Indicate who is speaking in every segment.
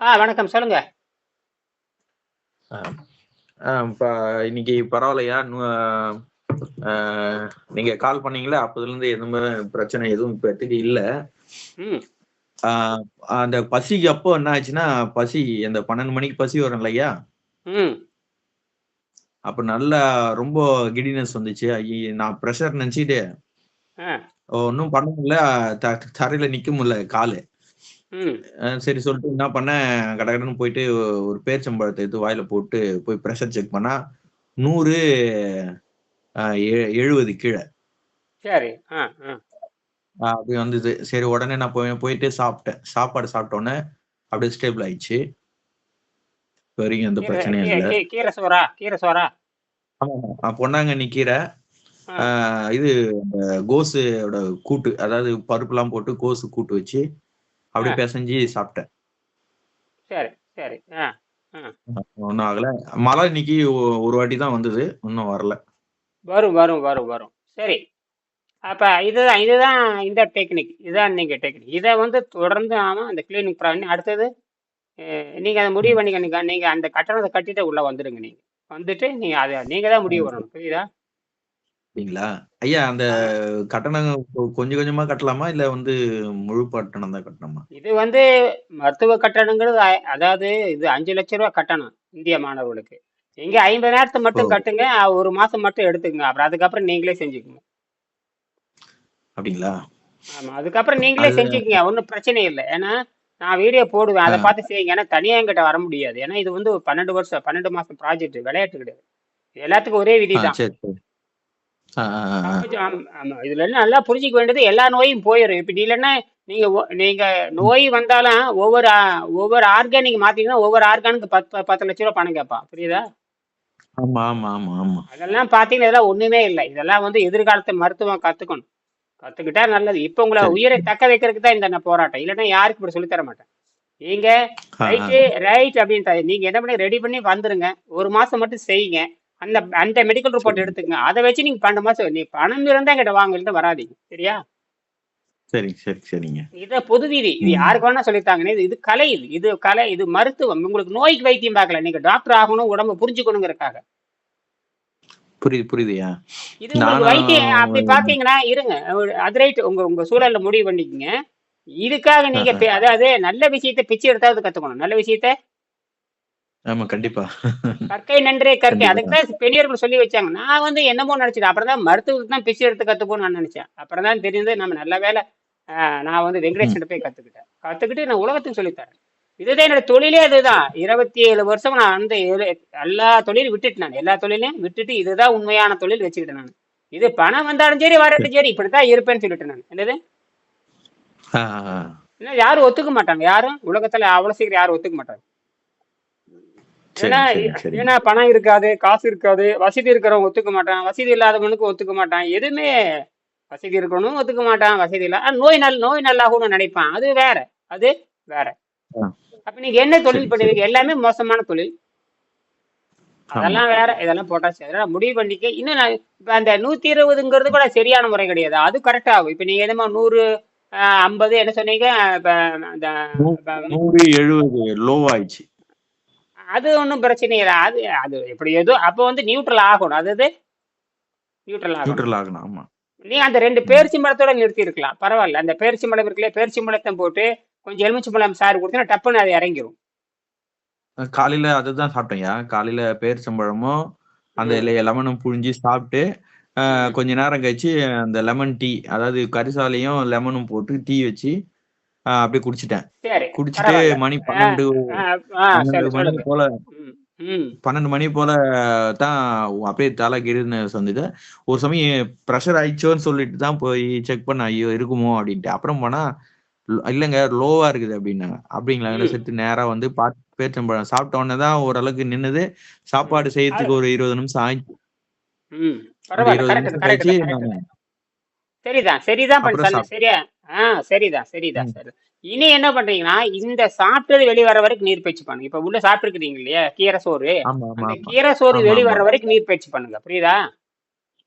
Speaker 1: ஆ வணக்கம். சொல்லுங்க.
Speaker 2: ஆ, ஆ, ப- இன்னைக்கு பரவாயில்லையா? நீங்க கால் பண்ணீங்களா அப்பதுல இருந்து எதுவுமே பிரச்சனை எதுவும் இப்போதைக்கு இல்ல.
Speaker 1: ம்.
Speaker 2: ஆ, அந்த பசிக்கு அப்போ என்ன ஆச்சுன்னா பசி அந்த பன்னெண்டு மணிக்கு பசி வரும் இல்லையா? அப்ப நல்லா ரொம்ப கிடினஸ் வந்துச்சு. நான் ப்ரெஷர் நினைச்சிட்டு
Speaker 1: ஆ.
Speaker 2: ஒன்றும் பண்ண முடியல. தரையில நிக்க முடியல காலு. சரி சொல்லிட்டு என்ன பண்ணேன் கடகடன்னு போயிட்டு ஒரு பேரிச்சம்பழத்தை எடுத்து வாயில போட்டு போய் ப்ரெஷர் செக் பண்ணா நூறு எழுபது கீழே.
Speaker 1: சரி.
Speaker 2: அப்படி வந்தது. சரி உடனே நான் போய் போயிட்டு சாப்பிட்டேன். சாப்பாடு சாப்பிட்ட உடனே அப்படியே ஸ்டேபிள் ஆயிடுச்சு. வரைக்கும் எந்த பிரச்சனையும் இல்லை.
Speaker 1: கீரை சோறா கீரை சோறா?
Speaker 2: ஆமா பொன்னாங்கண்ணி கீரை. இது கோஸோட கூட்டு அதாவது பருப்புலாம் போட்டு கோஸு கூட்டு வச்சு அப்படியே
Speaker 1: ஆ.
Speaker 2: பிசைஞ்சு சாப்பிட்டேன்.
Speaker 1: சரி சரி.
Speaker 2: ஒன்றும் ஆகல. மழை இன்னைக்கு ஒரு வாட்டி தான் வந்தது. இன்னும் வரல.
Speaker 1: வரும் வரும் வரும் வரும். சரி. அப்போ இதுதான் இதுதான் இந்த டெக்னிக் இதுதான் நீங்கள் டெக்னிக் இதை வந்து தொடர்ந்து ஆமாம் அந்த கிளீனிக் பண்ணி அடுத்தது நீங்கள் அதை முடிவு பண்ணிக்கணுங்க நீங்கள் அந்த கட்டணத்தை கட்டிட்டு உள்ளே வந்துடுங்க நீங்கள் வந்துட்டு நீங்கள் அதை நீங்கள் தான் முடிவு பண்ணணும். புரியுதா?
Speaker 2: அப்படிங்களா? ஐயா அந்த கட்டணம் கொஞ்சம் கொஞ்சமா கட்டலாமா? இல்ல வந்து முழு கட்டணம் தான் கட்டணுமா?
Speaker 1: இது வந்து மருத்துவ கட்டணங்கிறது அதாவது இது அஞ்சு லட்ச ரூபா கட்டணம் இந்திய மாணவர்களுக்கு. நீங்க ஐம்பதாயிரத்தை மட்டும். கட்டுங்க ஒரு மாசம் மட்டும் எடுத்துக்கங்க. அப்புறம் அதுக்கப்புறம் நீங்களே செஞ்சுக்கோங்க.
Speaker 2: அப்படிங்களா?
Speaker 1: ஆமா அதுக்கப்புறம் நீங்களே செஞ்சுக்கங்க. ஒன்றும் பிரச்சனை இல்லை. ஏன்னா நான் வீடியோ போடுவேன். அதை. பார்த்து செய்யுங்க. ஏன்னா தனியாக என்கிட்ட வர முடியாது. ஏன்னா இது வந்து பன்னெண்டு வருஷம் பன்னெண்டு மாசம் ப்ராஜெக்ட் விளையாட்டு கிடையாது. எல்லாத்துக்கும் ஒரே விதி தான் இதுல என்ன நல்லா புரிஞ்சுக்க வேண்டியது எல்லா நோயும் போயிடும் இப்ப இல்லைன்னா நீங்க ஒ- நீங்க நோய் வந்தாலும் ஒவ்வொரு ஆ- ஒவ்வொரு ஆர்கான் நீங்க மாத்தீங்கன்னா ஒவ்வொரு ஆர்கானுக்கு பத்து பத்து லட்ச ரூபா பணம் கேட்பான். புரியுதா?
Speaker 2: ஆமா ஆமா ஆமா ஆமா.
Speaker 1: அதெல்லாம் பாத்தீங்கன்னா இதெல்லாம் ஒண்ணுமே இல்லை. இதெல்லாம் வந்து எதிர்காலத்து மருத்துவம் கத்துக்கணும். கத்துக்கிட்டா நல்லது. இப்ப உங்களை
Speaker 2: சரி.
Speaker 1: உயிரை தக்க வைக்கிறதுக்கு தான் இந்த நான் போராட்டம். இல்லைன்னா யாருக்கும் இப்படி சொல்லித் தர மாட்டேன். நீங்க
Speaker 2: ஆ, ஆ.
Speaker 1: ரைட்டு ரைட் அப்படின்ட்டு நீங்க என்ன பண்ணி ரெடி பண்ணி வந்துருங்க. ஒரு மாசம் மட்டும் செய்யுங்க. அந்த அந்த மெடிக்கல் ரிப்போர்ட் எடுத்துக்கங்க. அதை வச்சு நீங்க பன்னெண்டு மாசம் நீ பணம் இருந்தா எங்கிட்ட வாங்க இல்லைன்னா வராதீங்க. சரியா?
Speaker 2: சரிங்க சரி சரிங்க.
Speaker 1: இது பொது விதி. இது. யாருக்கு வேணா சொல்லித்தாங்க இது இது கலை இது. இது கலை இது மருத்துவம். உங்களுக்கு நோய்க்கு வைத்தியம் பார்க்கல. நீங்க டாக்டர் ஆகணும் உடம்ப புரிஞ்சுக்கணுங்கிறதுக்காக.
Speaker 2: புரியுது புரியுதுயா?
Speaker 1: இது உங்களுக்கு வைத்தியம் அப்படி பாத்தீங்கன்னா இருங்க. அது ரைட் உங்க உங்க சூழல்ல முடிவு பண்ணிக்கங்க. இதுக்காக நீங்க அதாவது நல்ல விஷயத்தை பிச்சை எடுத்தாவது கத்துக்கணும். நல்ல விஷயத்த
Speaker 2: ஆமா கண்டிப்பா.
Speaker 1: கற்கை நன்றே கற்கை.
Speaker 2: கண்டிப்பா.
Speaker 1: அதுக்கு தான் பெரியவர்கள் சொல்லி வச்சாங்க. நான் வந்து என்னமோ நினைச்சிட்டேன் அப்புறம் தான் மருத்துவத்துக்கு தான் பிச்சை எடுத்து கத்துக்கணும்னு நான் நினைச்சேன். அப்புறம் தான் தெரிஞ்சது நம்ம நல்ல வேலை. நான் வந்து வெங்கடேஷன் போய் கத்துக்கிட்டேன். கத்துக்கிட்டு நான் உலகத்துக்கு சொல்லித்தரேன் இதுதான் என்னோட தொழிலே அதுதான். இருபத்தி ஏழு வருஷம் நான் அந்த ஏழு- எல்லா தொழிலும் விட்டுட்டு நான் எல்லா தொழிலையும் விட்டுட்டு இதுதான் உண்மையான தொழில் வச்சுக்கிட்டேன் நான். இது பணம் வந்தாலும் சரி வரட்டும் சரி இப்படித்தான் இருப்பேன்னு சொல்லிட்டு நான். என்னது? யாரும் ஒத்துக்க மாட்டாங்க. யாரும் உலகத்துல அவ்வளவு சீக்கிரம் யாரும் ஒத்துக்க மாட்டாங்க. ஏன்னா பணம் இருக்காது காசு இருக்காது வசதி இருக்கிறவங்க ஒத்துக்க மாட்டான் வசதி இல்லாதவனுக்கு ஒத்துக்க மாட்டான் எதுவுமே வசதி இருக்கணும் ஒத்துக்க மாட்டான் வசதி இல்ல. நோய் நல் நோய் நல்லாகணும்னு நினைப்பான். அது வேற. அது வேற. அப்ப நீங்க என்ன தொழில் பண்ணுவீங்க? எல்லாமே மோசமான தொழில். அதெல்லாம் வேற இதெல்லாம் போட்டாச்சு. அதெல்லாம் முடிவு பண்ணிக்க. இன்னும் நான் இப்ப அந்த நூத்தி இருபதுங்கிறது கூட சரியான முறை கிடையாது. அது கரெக்ட் ஆகும். இப்ப நீங்க என்னமோ நூறு ஐம்பது என்ன சொன்னீங்க? இப்ப அந்த
Speaker 2: நூறு எழுபது லோ ஆயிடுச்சு.
Speaker 1: அது ஒன்றும் பிரச்சனை இல்லை. அது அது எப்படி ஏதோ அப்போ வந்து நியூட்ரல் ஆகணும். அது நியூட்ரல் ஆகணும்.
Speaker 2: நியூட்ரல் ஆகணும் ஆமா.
Speaker 1: நீ அந்த ரெண்டு பேரிச்சி மரத்தோட நிறுத்தி இருக்கலாம் பரவாயில்ல. அந்த பேரிச்சி மரம் இருக்குல்ல பேரிச்சி மரத்தை போட்டு கொஞ்சம் எலுமிச்சி மலம் சாறு கொடுத்தீங்கன்னா டப்புன்னு அது இறங்கிரும்.
Speaker 2: காலையில அதுதான் சாப்பிட்டேன்யா. காலையில பேரிச்சம்பழமும் அந்த. இலைய லெமனும் புழிஞ்சு சாப்பிட்டு. கொஞ்ச நேரம் கழிச்சு அந்த லெமன் டீ அதாவது கரிசாலையும் லெமனும் போட்டு டீ வச்சு அப்படியே குடிச்சிட்டேன். குடிச்சிட்டு மணி பன்னெண்டு மணி போல பன்னெண்டு மணி போல தான் அப்படியே தலை கிருன்னு சொன்னது ஒரு சமயம் ப்ரெஷர் ஆயிடுச்சோன்னு சொல்லிட்டு தான் போய் செக் பண்ண ஐயோ இருக்குமோ அப்படின்ட்டு. அப்புறம் போனா "இல்ல- இல்லைங்க லோவா இருக்குது அப்படின்னாங்க. அப்படிங்களா. செட்டு நேரா வந்து பார்த்து பேச்சம்பழம் சாப்பிட்ட உடனே தான் ஓரளவுக்கு நின்னுது. சாப்பாடு செய்யறதுக்கு ஒரு இருபது நிமிஷம் ஆயிடுச்சு. இருபது நிமிஷம் கழிச்சு
Speaker 1: சரிதான் சரிதான் சரியா? ஆ சரிதான் சரிதான். சரி. இனி என்ன பண்றீங்கன்னா இந்த சாப்பிட்டது வெளிய வர வரைக்கும் நீர் பயிற்சி பண்ணுங்க. இப்ப உள்ள சாப்பிட்டுருக்கீங்க இல்லையா கீரை சோறு? அந்த கீரை சோறு வெளி வர்ற வரைக்கும் நீர் பயிற்சி பண்ணுங்க. புரியுதா?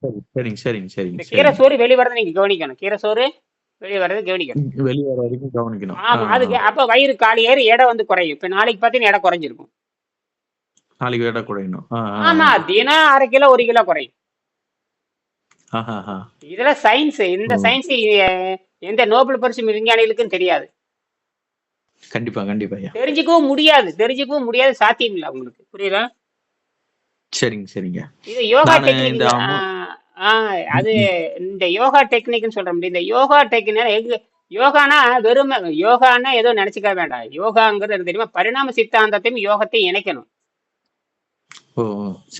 Speaker 2: சரி சரிங்க சரிங்க சரிங்க
Speaker 1: கீரை சோறு வெளி வரதை நீங்க கவனிக்கணும். கீரை சோறு வெளியே வர்றது கவனிக்கணும்.
Speaker 2: வெளியே வர வரைக்கும் கவனிக்கணும்.
Speaker 1: ஆமா அதுக்கு அப்ப வயிறு காலி ஏறி எடை வந்து குறையும். இப்ப நாளைக்கு பார்த்தீங்கன்னா எடை குறைஞ்சிருக்கும்.
Speaker 2: நாளைக்கு வேட குறையணும்.
Speaker 1: ஆமா தினம் அரை கிலோ ஒரு கிலோ குறையும். இதெல்லாம் சயின்ஸ் இந்த. சயின்ஸ் எந்த நோபல் பரிசு விஞ்ஞானிகளுக்கும் தெரியாது.
Speaker 2: கண்டிப்பா கண்டிப்பா
Speaker 1: தெரிஞ்சுக்கவும் முடியாது தெரிஞ்சுக்கவும் முடியாது சாத்தியம் இல்லை உங்களுக்கு புரியுதா?
Speaker 2: சரிங்க சரிங்க.
Speaker 1: இது யோகா டெக்னிக்
Speaker 2: அம்மா-
Speaker 1: அது இந்த யோகா டெக்னிக்னு சொல்ற முடியும் இந்த யோகா டெக்னிக் எங்க யோகானா வெறும் யோகானா ஏதோ நினைச்சுக்க வேண்டாம். யோகாங்கிறது தெரியுமா? பரிணாம சித்தாந்தத்தையும் யோகத்தையும் இணைக்கணும்.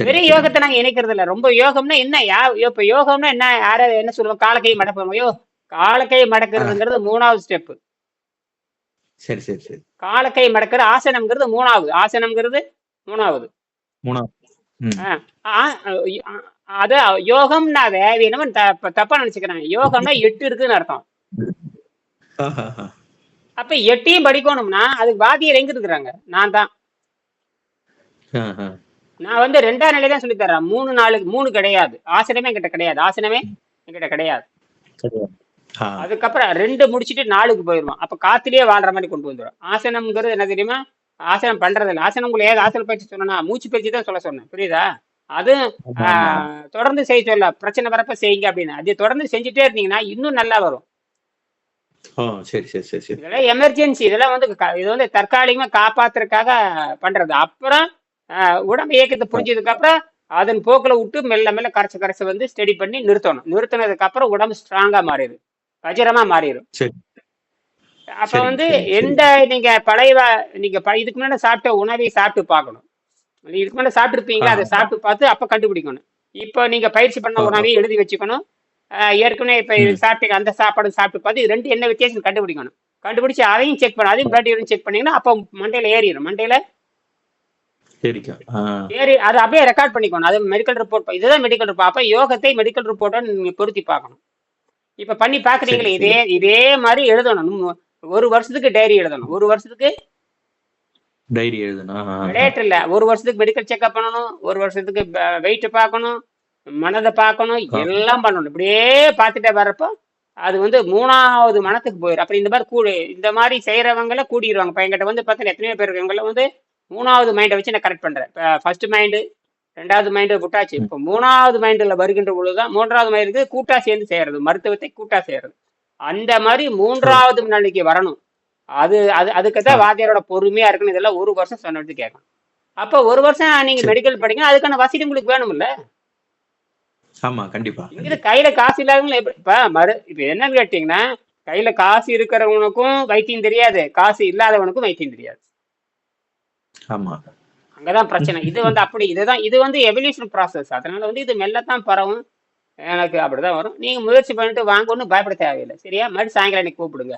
Speaker 1: வெறும். யோகத்தை நாங்க இணைக்கிறது இல்ல ரொம்ப யோகம்னா என்ன? யா இப்ப யோகம்னா என்ன? யார என்ன சொல்லுவோம்? காலக்கை மடப்போம். யோ காலக்கை மடக்கிறதுங்கிறது மூணாவது ஸ்டெப்
Speaker 2: சரி சரி சரி.
Speaker 1: காலக்கை மடக்கிற ஆசனம்ங்கிறது மூணாவது. ஆசனம்ங்கிறது மூணாவது.
Speaker 2: மூணாவது.
Speaker 1: அத யோகம்னாவே என்னமோ தப்பா நினைச்சுக்கிறாங்க. யோகம்னா எட்டு இருக்குன்னு அர்த்தம். அப்ப எட்டையும் படிக்கணும்னா அதுக்கு வாத்தியர் எங்க இருக்கிறாங்க நான் தான். நான் வந்து ரெண்டாம் நிலை தான் சொல்லி தர்றேன். மூணு நாளுக்கு மூணு கிடையாது. ஆசனமே என்கிட்ட கிடையாது. ஆசனமே என்கிட்ட கிடையாது. அதுக்கப்புறம் ரெண்டு முடிச்சிட்டு நாலுக்கு போயிடுவோம். அப்ப காத்திலேயே வாழ்ற மாதிரி கொண்டு வந்துடும் ஆசனம்ங்கிறது என்ன தெரியுமா? ஆசனம் பண்றது இல்லை. ஆசனம் உங்களுக்கு ஏதாவது ஆசன பயிற்சி சொன்னா மூச்சு பயிற்சி தான் சொல்ல சொன்னேன். புரியுதா? அது
Speaker 2: ஆமா,
Speaker 1: ஆ,
Speaker 2: ஆமா.
Speaker 1: தொடர்ந்து செய்ய சொல்ல பிரச்சனை வரப்ப செய்யுங்க அப்படின்னு. அது தொடர்ந்து செஞ்சுட்டே இருந்தீங்கன்னா இன்னும் நல்லா வரும்.
Speaker 2: ஓ சரி சரி சரி சரி.
Speaker 1: இதெல்லாம் எமர்ஜென்சி இதெல்லாம் வந்து இது வந்து தற்காலிகமா காப்பாத்துறதுக்காக பண்றது. அப்புறம் உடம்பு இயக்கத்தை புரிஞ்சதுக்கு அப்புறம் அதன் போக்குல விட்டு மெல்ல மெல்ல கரைச்சு கரைச்சு வந்து ஸ்டடி பண்ணி நிறுத்தணும். நிறுத்தினதுக்கு அப்புறம் உடம்பு ஸ்ட்ராங்கா மாறிடும் வஜ்ரமா மாறிடும் அப்ப வந்து. எந்த நீங்க பழைய நீங்க இதுக்கு முன்னாடி சாப்பிட்ட உணவை சாப்பிட்டு பார்க்கணும். நீங்க இதுக்கு முன்னாடி சாப்பிட்டுருப்பீங்களா? அதை. சாப்பிட்டு பார்த்து அப்ப கண்டுபிடிக்கணும். இப்போ நீங்க பயிற்சி பண்ண
Speaker 2: ஆ.
Speaker 1: உணவையும் எழுதி வச்சுக்கணும். ஏற்கனவே இப்ப. சாப்பிட்டீங்க அந்த சாப்பாடு சாப்பிட்டு பார்த்து இது ரெண்டு என்ன வித்தியாசம் கண்டுபிடிக்கணும். கண்டுபிடிச்சு அதையும் செக் பண்ண அதையும் பிளட் யூரின் செக் பண்ணீங்கன்னா அப்போ மண்டையில ஏறிடும். மண்டையில
Speaker 2: சரிக்கா
Speaker 1: ஏறி அதை அப்படியே ரெக்கார்ட் பண்ணிக்கணும். அது மெடிக்கல் ரிப்போர்ட் இதுதான் மெடிக்கல் ரிப்போர்ட் அப்ப யோகத்தை மெடிக்கல் ரிப்போர்ட்டை நீங்க பொருத்தி பார்க்கணும். இப்ப பண்ணி பாக்குறீங்களே
Speaker 2: சரி,
Speaker 1: இதே இதே மாதிரி எழுதணும். ஒரு வருஷத்துக்கு டைரி எழுதணும். ஒரு வருஷத்துக்கு?
Speaker 2: டைரி எழுதணும்.
Speaker 1: ரேட் இல்ல. ஒரு வருஷத்துக்கு மெடிக்கல் செக்அப் பண்ணணும். ஒரு வருஷத்துக்கு வெயிட் பார்க்கணும். மனதை பார்க்கணும். எல்லாம் பண்ணணும். இப்படியே பார்த்துட்டே வர்றப்போ அது வந்து மூணாவது மனத்துக்கு போயிடும் அப்படி இந்த மாதிரி கூடு இந்த மாதிரி செய்யறவங்கள கூடிடுவாங்க இப்போ எங்கிட்ட வந்து பார்த்தீங்கன்னா எத்தனையோ பேர் இருக்கவங்கள வந்து மூணாவது மைண்டை வச்சு நான் கரெக்ட் பண்றேன். இப்போ ஃபர்ஸ்ட் மைண்டு ரெண்டாவது மைண்டு விட்டாச்சு இப்போ மூணாவது மைண்டில் வருகின்ற பொழுதுதான் மூன்றாவது மைண்டுக்கு கூட்டா சேர்ந்து செய்யறது மருத்துவத்தை கூட்டா செய்யறது அந்த மாதிரி மூன்றாவது நிலைக்கு வரணும். அது அது அதுக்கு தான். வாத்தியாரோட பொறுமையா இருக்குன்னு இதெல்லாம் ஒரு வருஷம் சொன்னது கேட்கணும். அப்போ ஒரு வருஷம் நீங்க. மெடிக்கல் படிங்க அதுக்கான வசதி உங்களுக்கு வேணும்ல?
Speaker 2: ஆமா கண்டிப்பா.
Speaker 1: இங்க கையில காசு இல்லாதவங்களும் எப்படி இப்ப மறு இப்ப என்னன்னு கேட்டீங்கன்னா கையில காசு இருக்கிறவனுக்கும் வைத்தியம் தெரியாது. காசு இல்லாதவனுக்கும் வைத்தியம் தெரியாது.
Speaker 2: ஆமா.
Speaker 1: அங்கதான் பிரச்சனை. இது வந்து அப்படி இதுதான் இது வந்து எவல்யூஷன் ப்ராசஸ் அதனால வந்து இது மெல்லத்தான் பரவும். எனக்கு அப்படிதான் வரும். நீங்க முயற்சி பண்ணிட்டு வாங்க ஒன்றும் பயப்பட தேவையில்லை. சரியா? மறுபடியும் சாயங்காலம் எனக்கு கூப்பிடுங்க.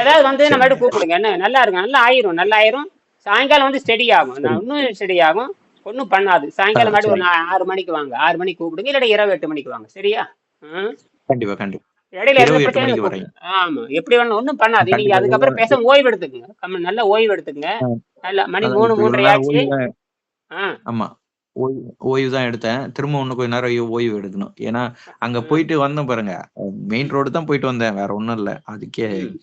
Speaker 1: ஏதாவது வந்து நம்ம. மறுபடியும் கூப்பிடுங்க. என்ன நல்லா இருக்கும் நல்லா ஆயிரும் நல்லா ஆயிரும். சாயங்காலம் வந்து ஸ்டடி ஆகும். நான் இன்னும் ஸ்டடி ஆகும். ஒன்றும் பண்ணாது. சாயங்காலம் மறுபடியும் ஒரு ஆறு மணிக்கு வாங்க. ஆறு மணிக்கு கூப்பிடுங்க இல்லாட்டி இரவு எட்டு மணிக்கு வாங்க. சரியா?
Speaker 2: கண்டிப்பா கண்டிப்பா.
Speaker 1: இடையில கூப்பிடுங்க. ஆமா எப்படி வேணும் ஒன்றும் பண்ணாது. நீங்க. அதுக்கப்புறம் பேச ஓய்வு எடுத்துக்கங்க நல்ல ஓய்வு எடுத்துக்கங்க. நல்ல மணி மூணு மூன்றரை ஆச்சு.
Speaker 2: ஆமா. ஓய்வு தான் எடுத்தேன். திரும்ப இன்னும் கொஞ்ச நேரம் ஓய்வு எடுக்கணும். ஏன்னா அங்க போயிட்டு வந்தேன் பாருங்க. மெயின் ரோடு தான் போயிட்டு வந்தேன். வேற ஒண்ணும் இல்ல. அதுக்கே.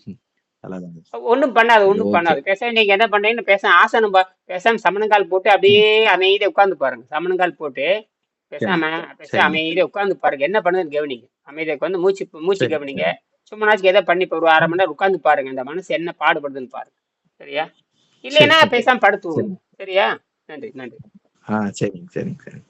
Speaker 1: ஒன்றும் பண்ணாது
Speaker 2: Okay.
Speaker 1: பண்ணாது. பேச நீங்க என்ன பண்றீங்கன்னு பேச ஆசனம் பா- பேசாம சமணங்கால் போட்டு அப்படியே அமைதியா உட்கார்ந்து பாருங்க. சமணங்கால் போட்டு பேசாம பேச. அமைதியா உட்கார்ந்து பாருங்க. என்ன பண்ணுதுன்னு கவனிங்க அமைதியா உட்காந்து மூச்சு மூச்சு கவனிங்க. சும்மானாச்சும் எதை பண்ணி இப்போ ஒரு அரை மணி நேரம் உட்காந்து பாருங்க. இந்த மனசு என்ன பாடுபடுதுன்னு பாருங்க. சரியா? இல்லைன்னா. பேசாம படுத்து சரியா? நன்றி நன்றி.
Speaker 2: ஆ சரிங்க சரிங்க சரி